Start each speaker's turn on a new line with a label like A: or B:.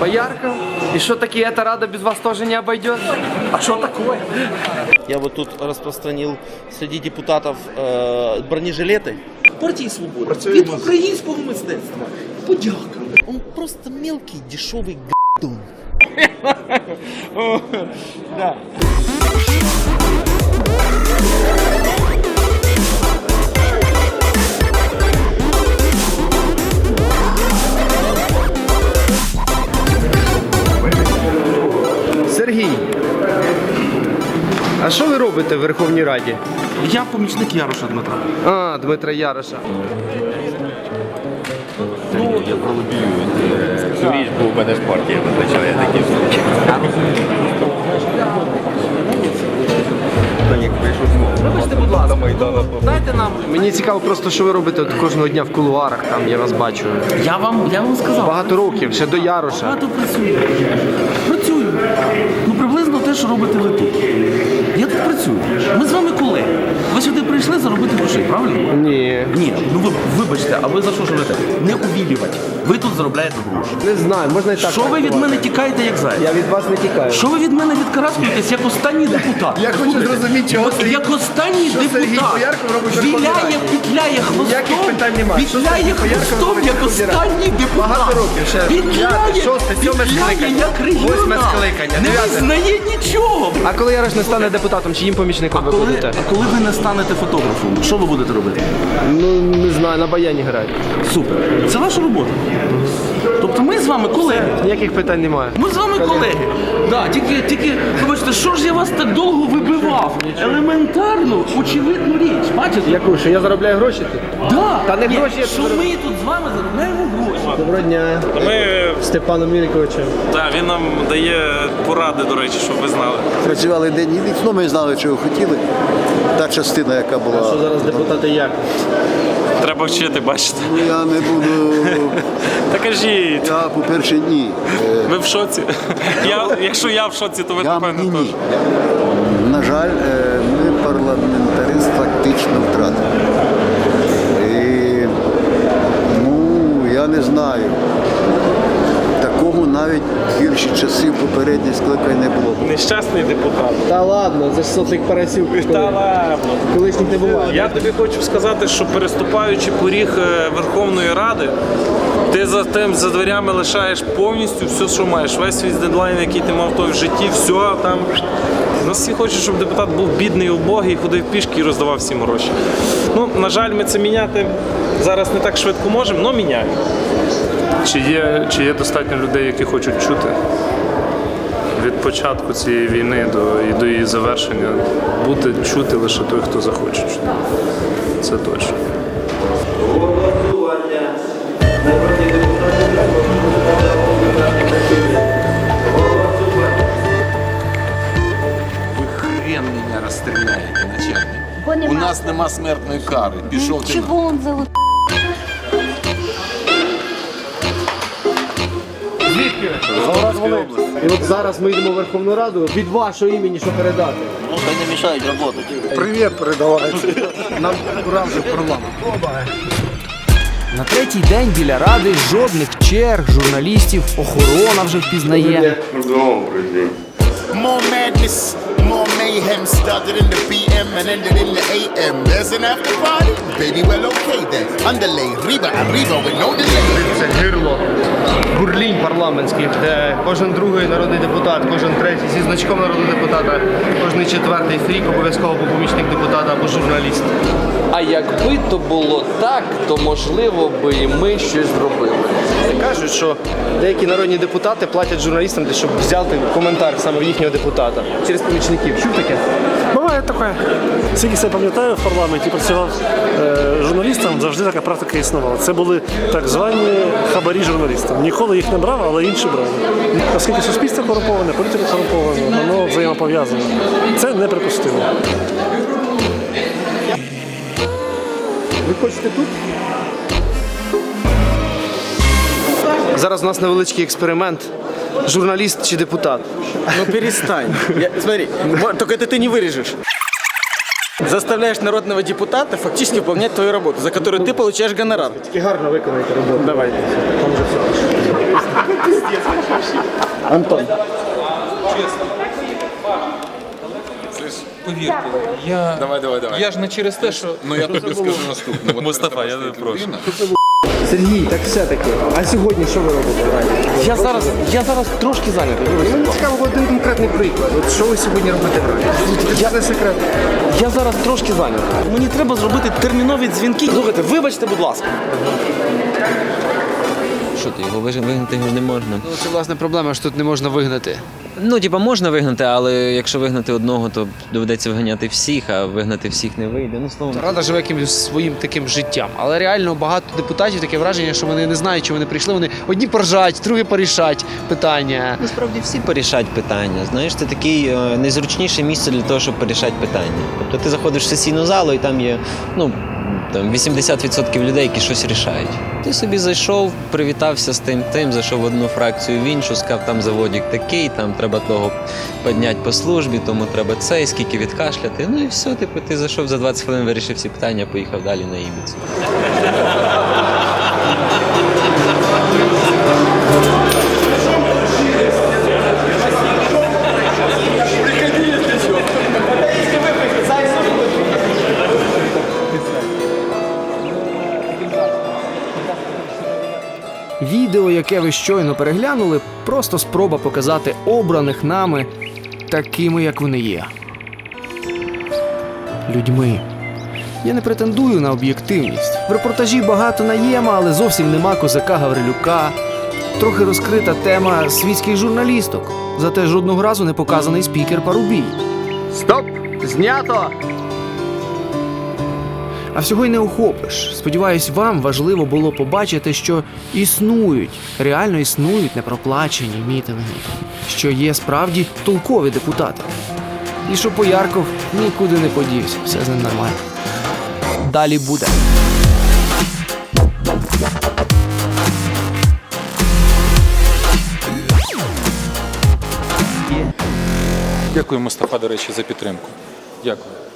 A: Боярка. И что такие, эта рада без вас тоже не обойдет?
B: А что такое?
C: Я вот тут распространил среди депутатов э, бронежилеты.
B: Партії Свобода від українського мистецтва. Подяка.
C: Он просто мелкий, дешевый г***дон.
A: Сергій. А що ви робите в Верховній Раді?
B: Я помічник Яроша Дмитра.
A: А, Дмитра Яроша.
D: Я пролобію цю річ, бо у мене ж партія визначає такі штуки.
A: Вибачте, будь ласка, дайте нам. Мені цікаво просто, що ви робите от кожного дня в кулуарах, там я вас бачу.
B: Я вам, я вам сказав.
A: Багато років, ще до Яроша.
B: Багато працюю. Працюю. Ну приблизно те, що робите ви тут. Я тут працюю. Ми з вами колеги. Ви сюди прийшли заробити грошей, правильно?
A: Ні.
B: Ні, ну ви вибачте, а ви за що живете? Не увілювати. Ви тут заробляєте гроші.
A: Не знаю, можна і так.
B: Що ви від мене тікаєте, як заяць?
A: Я від вас не тікаю.
B: Що ви від мене відкараскуєтесь, як останній депутат?
A: Я хочу зрозуміти, чого Сергій-
B: як останній
A: що Сергій
B: депутат
A: Боярков робить в Верховній
B: віляє,
A: Раді?
B: пітляє хвостом,
A: Ніяких питань немає. Що Сергій Боярков
B: хвостом,
A: робить в
B: як
A: Верховній Раді?
B: останній депутат.
A: Багато років, ще
B: Вітляє,
A: п'яте, шосте, сьоме скликання,
B: як
A: восьме
B: регіонал.
A: скликання,
B: Не
A: дев'яте.
B: визнає нічого.
A: А коли Ярош не стане депутатом, чиїм помічником ви
B: Коли,
A: будете?
B: а коли ви не станете фотографом, що ви будете робити?
A: Ну не знаю, на баяні грати.
B: Супер. Це ваша робота. Тобто ми з вами колеги.
A: Ніяких питань немає.
B: Ми з вами колеги. Да, тільки, тільки, вибачте, що ж я вас так довго вибивав? Елементарну, очевидну річ. Бачите?
A: Яку, що я заробляю гроші тут?
B: Да.
A: Та не
B: Ні,
A: гроші, я
B: Що ми тут з вами заробляємо гроші.
A: Доброго дня.
E: Ми
A: Степаном Мільковичем.
E: так, він нам дає поради, до речі, щоб ви знали.
F: Працювали день і ніч, ну ми знали, чого хотіли. Та частина, яка була.
A: Що зараз депутати як?
E: Треба вчити, бачите.
F: Ну, Я не буду.
E: Та кажіть,
F: Я, по-перше, ні. Е,
E: ви в шоці. Я, якщо я в шоці, то ви
F: Я
E: напевно
F: ні,
E: теж.
F: ні. На жаль, е, ми парламентарист фактично втратили. І, ну, я не знаю. Такого навіть гірші часи попередніх скликань не було.
E: Нещасний депутат.
A: Та ладно, це ж сотник Парасюк.
E: Та ладно.
A: Колишніх не буває.
E: Я тобі хочу сказати, що переступаючи поріг е, Верховної Ради, ти за тим за дверями лишаєш повністю все, що маєш. Весь свій дедлайн, який ти мав той в житті, все там. Нас всі хочуть, щоб депутат був бідний, убогий, ходив пішки і роздавав всім гроші. Ну, на жаль, ми це міняти зараз не так швидко можемо, але міняємо.
G: Чи є, чи є достатньо людей, які хочуть чути від початку цієї війни до, і до її завершення бути чути лише той, хто захоче чути. Це точно.
H: Ви хрен мене розстріляєте, начальник. У нас нема смертної кари. Пішов ти.
I: Чего
A: І от зараз ми йдемо в Верховну Раду. Від вашого імені що передати? Вони мішають роботи.
F: Привіт передавайте. Нам вже парламент.
J: На третій день біля ради жодних черг, журналістів, охорона вже впізнає.
H: More madness, more mayhem started in the PM and ended in the AM. There's an after party? Baby, well, okay then. Underlay, Reba, Arriba with no delay.
A: Це гирло бурлінь парламентських, де кожен другий народний депутат, кожен третій зі значком народного депутата, кожен четвертий фрік обов'язково був помічник депутата або журналіст.
C: А якби то було так, то можливо би і ми щось зробили.
A: Кажуть, що деякі народні депутати платять журналістам, щоб взяти коментар саме в їхнього депутата через помічників. Чув таке?
K: Буває таке. Скільки себе пам'ятаю в парламенті, працював е, журналістом, завжди така практика існувала. Це були так звані хабарі журналістам. Ніколи їх не брав, але інші брали. Оскільки суспільство корумповане, політика корумпована, воно взаємопов'язане. Це неприпустимо.
A: Ви хочете тут? Зараз у нас невеличкий експеримент Журналіст чи депутат?
L: Ну перестань. Я- смотри, мо- только это ты не вырежешь. Заставляешь народного депутата фактически выполнять твою работу, за которую ты получаешь гонорар.
A: Тільки гарно виконайте роботу.
L: Давай.
A: Там вже все.
L: Антон.
I: Повірте, я,
D: Давай, давай, давай.
I: я ж не через те, що
D: Ну я тобі скажу наступне. От
I: Мустафа, я
D: перед
I: тебе прошу.
D: людина,
L: Сергій, так все-таки. А сьогодні що ви робите?
B: Я зараз, я зараз трошки зайнятий. вибачте.
A: Мені цікаво один конкретний приклад. От що ви сьогодні робите в раді? Я не секрет.
B: Я зараз трошки зайнятий. Мені треба зробити термінові дзвінки. Слухайте, вибачте, будь ласка.
M: Що ти його вигнати його не можна.
J: Ну, Це власне проблема, що тут не можна вигнати.
M: Ну, типа, можна вигнати, але якщо вигнати одного, то доведеться виганяти всіх, а вигнати всіх не вийде. Ну, словом.
J: Рада живе якимось своїм таким життям. Але реально багато депутатів таке враження, що вони не знають, чи вони прийшли. Вони одні поржать, другі порішать питання.
M: Насправді всі порішать питання. Знаєш, це таке найзручніше місце для того, щоб порішати питання. Тобто ти заходиш в сесійну залу і там є ну, там 80% людей, які щось рішають. Ти собі зайшов, привітався з тим, тим, зайшов в одну фракцію, в іншу, сказав, там заводік такий, там треба того підняти по службі, тому треба цей, скільки відкашляти. Ну і все, типу, ти зайшов за 20 хвилин, вирішив всі питання, поїхав далі на Ібіцу.
J: Яке ви щойно переглянули, просто спроба показати обраних нами такими, як вони є. Людьми. Я не претендую на об'єктивність. В репортажі багато наєма, але зовсім нема козака Гаврилюка. Трохи розкрита тема світських журналісток. Зате жодного разу не показаний спікер Парубій.
A: Стоп! Знято!
J: А всього й не охопиш. Сподіваюсь, вам важливо було побачити, що існують, реально існують непроплачені мітинги, що є справді толкові депутати. І що Поярков нікуди не подівся, все з ним нормально. Далі буде.
I: Дякую, Мустафа, до речі, за підтримку. Дякую.